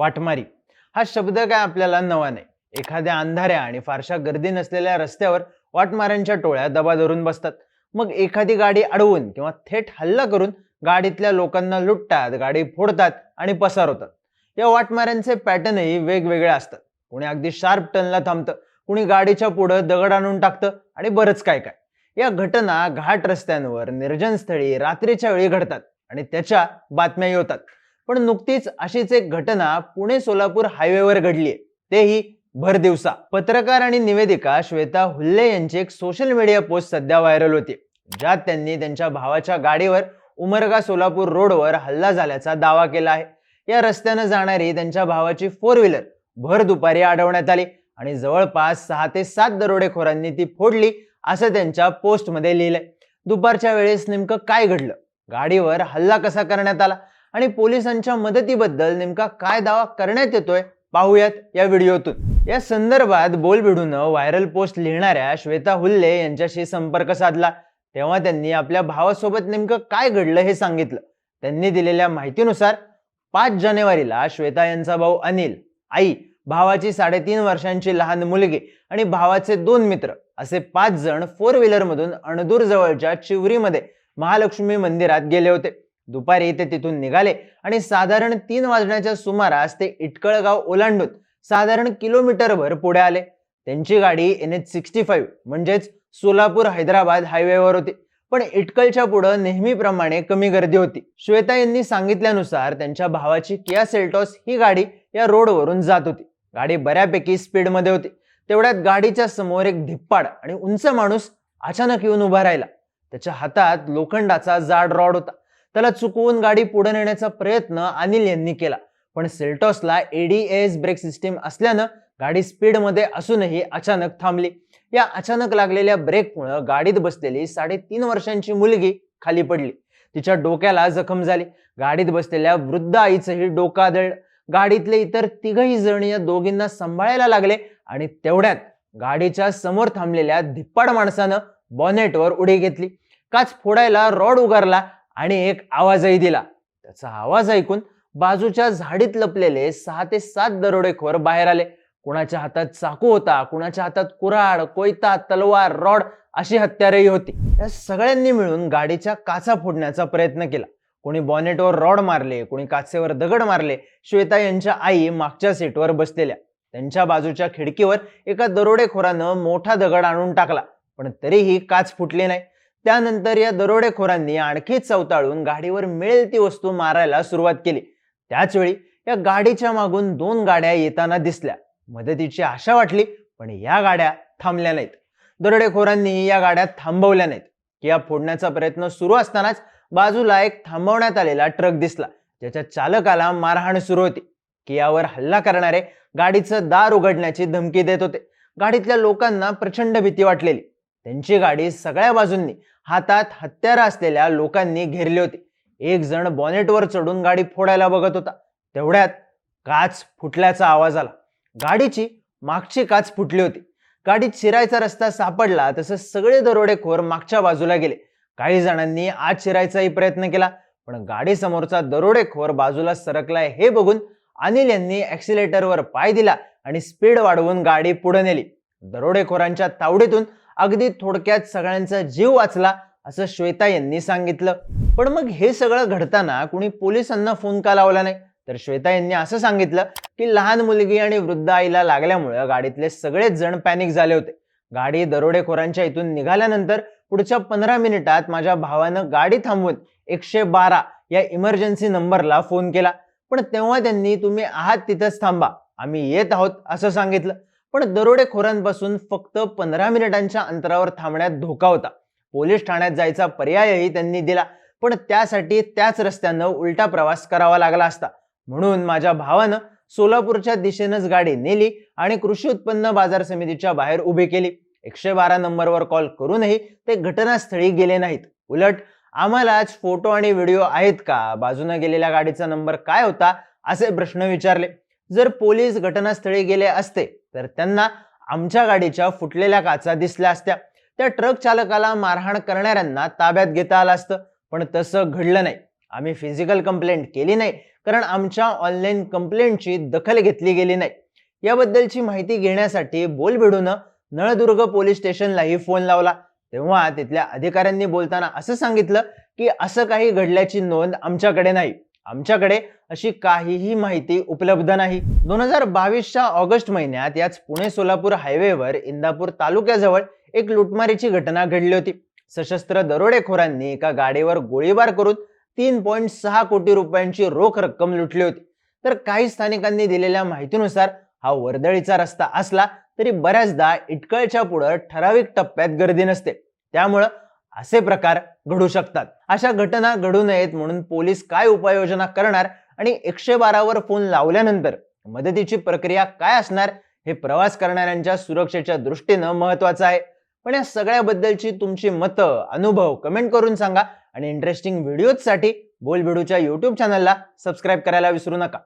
वाटमारी. हा शब्द काय आपल्याला नवा नाही. एखाद्या अंधाऱ्या आणि फारशा गर्दी नसलेल्या रस्त्यावर वाटमाऱ्यांच्या टोळ्या दबा धरून बसतात. मग एखादी गाडी अडवून किंवा थेट हल्ला करून गाडीतल्या लोकांना लुटतात गाडी फोडतात आणि पसार होतात या वाटमाऱ्यांचे पॅटर्नही वेगवेगळे असतात. कुणी अगदी शार्प टर्नला थांबतं कुणी गाडीच्या पुढं दगड आणून टाकतं आणि बरंच काय काय. या घटना घाट रस्त्यांवर निर्जन स्थळी रात्रीच्या वेळी घडतात आणि त्याच्या बातम्याही होतात. पण नुकतीच अशीच एक घटना पुणे सोलापूर हायवेवर घडलीय. तेही भर दिवसा. पत्रकार आणि निवेदिका श्वेता हुल्ले यांची एक सोशल मीडिया पोस्ट सध्या व्हायरल होती ज्यात त्यांनी त्यांच्या भावाच्या गाडीवर उमरगा सोलापूर रोडवर हल्ला झाल्याचा दावा केला आहे. या रस्त्यानं जाणारी त्यांच्या भावाची फोर व्हीलर भर दुपारी अडवण्यात आली आणि जवळपास सहा ते सात दरोडेखोरांनी ती फोडली असं त्यांच्या पोस्टमध्ये लिहिलंय. दुपारच्या वेळेस नेमकं काय घडलं? गाडीवर हल्ला कसा करण्यात आला? आणि पोलिसांच्या मदतीबद्दल नेमका काय दावा करण्यात येतोय पाहूयात या व्हिडिओतून. या संदर्भात बोलबिडून व्हायरल पोस्ट लिहिणाऱ्या श्वेता हुल्ले यांच्याशी संपर्क साधला. तेव्हा त्यांनी आपल्या भावासोबत नेमकं काय घडलं हे सांगितलं. त्यांनी दिलेल्या माहितीनुसार पाच जानेवारीला श्वेता यांचा भाऊ अनिल आई भावाची साडेतीन वर्षांची लहान मुलगी आणि भावाचे दोन मित्र असे पाच जण फोर व्हीलरमधून अणदूर जवळच्या चिवरीमध्ये महालक्ष्मी मंदिरात गेले होते. दुपारी ते तिथून निघाले आणि साधारण तीन वाजण्याच्या सुमारास ते इटकळगाव ओलांडून साधारण किलोमीटरभर पुढे आले. त्यांची गाडी एन एच सिक्स्टी फाईव्ह म्हणजेच सोलापूर हैदराबाद हायवेवर होती. पण इटकलच्या पुढं नेहमीप्रमाणे कमी गर्दी होती. श्वेता यांनी सांगितल्यानुसार त्यांच्या भावाची किया सेल्टॉस ही गाडी या रोडवरून जात होती. गाडी बऱ्यापैकी स्पीडमध्ये होती. तेवढ्यात गाडीच्या समोर एक धिप्पाड आणि उंच माणूस अचानक येऊन उभा राहिला. त्याच्या हातात लोखंडाचा जाड रॉड होता. त्याला चुकवून गाडी पुढे नेण्याचा प्रयत्न अनिल यांनी केला. पण सेल्टॉसला एडीएस ब्रेक सिस्टीम असल्यानं गाडी स्पीडमध्ये असूनही अचानक थांबली. या अचानक लागलेल्या ब्रेकमुळं गाडीत बसलेली साडेतीन वर्षांची मुलगी खाली पडली. तिच्या डोक्याला जखम झाली. गाडीत बसलेल्या वृद्ध आईचंही डोकं आदळलं. गाडीतले इतर तिघही जण या दोघींना सांभाळायला लागले आणि तेवढ्यात गाडीच्या समोर थांबलेल्या धिप्पाड माणसानं बॉनेटवर उडी घेतली. काच फोडायला रॉड उगारला आणि एक आवाजही दिला. त्याचा आवाज ऐकून बाजूच्या झाडीत लपलेले सहा ते सात दरोडेखोर बाहेर आले. कुणाच्या हातात चाकू होता कुणाच्या हातात कुऱ्हाड कोयता तलवार रॉड अशी हत्यारही होती. या सगळ्यांनी मिळून गाडीच्या काचा फोडण्याचा प्रयत्न केला. कोणी बॉनेटवर रॉड मारले कोणी काचेवर दगड मारले श्वेता यांच्या आई मागच्या सीटवर बसलेल्या. त्यांच्या बाजूच्या खिडकीवर एका दरोडेखोरानं मोठा दगड आणून टाकला पण तरीही काच फुटली नाही. त्यानंतर या दरोडेखोरांनी आणखी चवताळून गाडीवर मिळेल ती वस्तू मारायला सुरुवात केली. त्याच वेळी या गाडीच्या मागून दोन गाड्या येताना दिसल्या. मदतीची आशा वाटली पण या गाड्या थांबल्या नाहीत. दरोडेखोरांनी या गाड्या थांबवल्या नाहीत. किया फोडण्याचा प्रयत्न सुरू असतानाच बाजूला एक थांबवण्यात आलेला ट्रक दिसला ज्याच्या चालकाला मारहाण सुरू होती. कियावर हल्ला करणारे गाडीचं दार उघडण्याची धमकी देत होते. गाडीतल्या लोकांना प्रचंड भीती वाटलेली. त्यांची गाडी सगळ्या बाजूंनी हातात हत्यार असलेल्या लोकांनी घेरली होती. एक जण बॉनेटवर चढून गाडी फोडायला बघत होता. तेवढ्यात काच फुटल्याचा आवाज आला. गाडीची मागची काच फुटली होती. गाडीत शिरायचा रस्ता सापडला तसं सगळे दरोडेखोर मागच्या बाजूला गेले. काही जणांनी आत शिरायचाही प्रयत्न केला पण गाडीसमोरचा दरोडेखोर बाजूला सरकलाय हे बघून अनिल यांनी ऍक्सिलेटरवर पाय दिला आणि स्पीड वाढवून गाडी पुढे नेली. दरोडेखोरांच्या तावडीतून अगदी थोडक्यात सगळ्यांचा जीव वाचला असं श्वेता यांनी सांगितलं. पण मग हे सगळं घडताना कुणी पोलिसांना फोन का लावला नाही? तर श्वेता यांनी असं सांगितलं की लहान मुलगी आणि वृद्ध आईला लागल्यामुळे गाडीतले सगळेच जण पॅनिक झाले होते. गाडी दरोडेखोरांच्या इथून निघाल्यानंतर पुढच्या पंधरा मिनिटात माझ्या भावानं गाडी थांबवून एकशे बारा या इमर्जन्सी नंबरला फोन केला. पण तेव्हा त्यांनी तुम्ही आहात तिथंच थांबा आम्ही येत आहोत असं सांगितलं. पण दरोडेखोरांपासून फक्त पंधरा मिनिटांच्या अंतरावर थांबण्यात धोका होता. पोलीस ठाण्यात जायचा पर्यायही त्यांनी दिला पण त्यासाठी त्याच रस्त्यानं उलटा प्रवास करावा लागला असता. म्हणून माझ्या भावानं सोलापूरच्या दिशेनंच गाडी नेली आणि कृषी उत्पन्न बाजार समितीच्या बाहेर उभी केली. एकशे बारा नंबरवर कॉल करूनही ते घटनास्थळी गेले नाहीत. उलट आम्हाला आज फोटो आणि व्हिडिओ आहेत का? बाजूनं गेलेल्या गाडीचा नंबर काय होता? असे प्रश्न विचारले. जर पोलीस घटनास्थळी गेले असते तर त्यांना आमच्या गाडीच्या फुटलेल्या काचा दिसल्या असत्या. त्या ट्रक चालकाला मारहाण करणाऱ्यांना ताब्यात घेता आलं असतं पण तसं घडलं नाही. आम्ही फिजिकल कंप्लेंट केली नाही कारण आमच्या ऑनलाईन कंप्लेंटची दखल घेतली गेली नाही. याबद्दलची माहिती घेण्यासाठी बोलबिडूनं नळदुर्ग पोलीस स्टेशनलाही फोन लावला. तेव्हा तिथल्या अधिकाऱ्यांनी बोलताना असं सांगितलं की असं काही घडल्याची नोंद आमच्याकडे नाही. आमच्याकडे अशी काहीही माहिती उपलब्ध नाही. दोन हजार बावीसच्या ऑगस्ट महिन्यात याच पुणे सोलापूर हायवेवर इंदापूर तालुक्याजवळ एक लुटमारीची घटना घडली होती. सशस्त्र दरोडेखोरांनी एका गाडीवर गोळीबार करून तीन पॉईंट सहा कोटी रुपयांची रोख रक्कम लुटली होती. तर काही स्थानिकांनी दिलेल्या माहितीनुसार हा वर्दळीचा रस्ता असला तरी बऱ्याचदा इटकळच्या पुढं ठराविक टप्प्यात गर्दी नसते. त्यामुळं असे प्रकार घडू शकतात. अशा घटना घडू नयेत म्हणून पोलीस काय उपाययोजना करणार आणि एकशे बारावर फोन लावल्यानंतर मदतीची प्रक्रिया काय असणार हे प्रवास करणाऱ्यांच्या सुरक्षेच्या दृष्टीनं महत्वाचं आहे. पण या सगळ्याबद्दलची तुमची मतं अनुभव कमेंट करून सांगा आणि इंटरेस्टिंग व्हिडिओजसाठी बोलबिडूच्या युट्यूब चॅनलला सबस्क्राईब करायला विसरू नका.